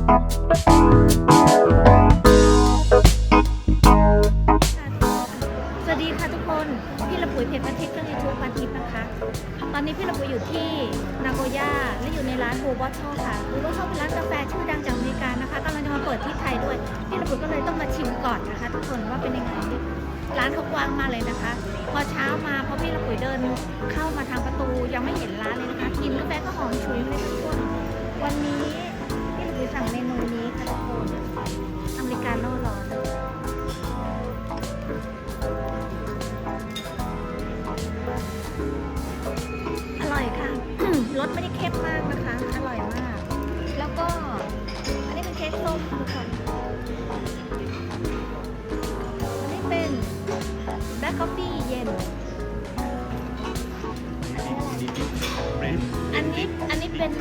สวัสดีค่ะทุกคน พี่ระปุ๋ยเพจพันทิพย์เครื่องยูทูบพันทิพย์นะคะ ตอนนี้พี่ระปุ๋ยอยู่ที่นาโกย่าและอยู่ในร้านบูบอทเทลค่ะบูบอทเทลเป็นร้านกาแฟชื่อดังจากอเมริกานะคะกำลังจะมาเปิดที่ไทยด้วย พี่ระปุ๋ยก็เลยต้องมาชิมก่อนนะคะ ทุกคนว่าเป็นยังไงร้านเขากว้างมากเลยนะคะ พอเช้ามาพอพี่ระปุ๋ยเดินเข้ามาทางประตูยังไม่เห็นร้านเลยนะคะกินกาแฟก็หอมฉุย อร่อยค่ะ รสไม่ได้เข้มมากนะคะ อร่อยมาก แล้วก็ อันนี้เป็นเค้กส้มทุกคนอันนี้เป็นแบล็ค c อฟฟี่เย็น อันนี้อันนี้เป็น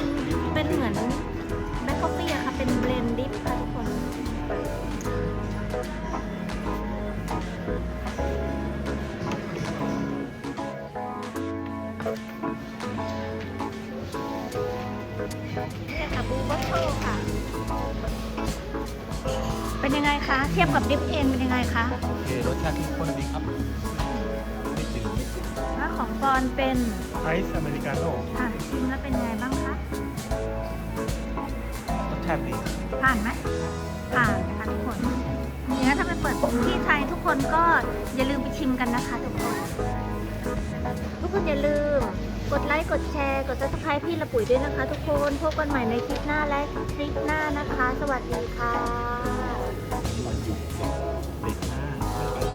เป็นยังไงคะ เทียบกับดิฟเอ็นเป็นยังไงคะโอเครสชาติเข้มข้นดีครับไม่จืดไม่จืดแล้วของปอนเป็นไอซ์อเมริกาโน่อะชิมแล้วเป็นยังไงบ้างคะ รสชาติดีผ่านไหมผ่านค่ะทุกคนเนี่ยถ้าไปเปิดที่ไทยทุกคนก็อย่าลืมไปชิมกันนะคะทุกคน ทุกคนอย่าลืม กดไลค์ กดแชร์ กด subscribe พี่ละปุ๋ยด้วยนะคะ ทุกคน พบกันใหม่ในคลิปหน้าและคลิปหน้านะคะ สวัสดีค่ะ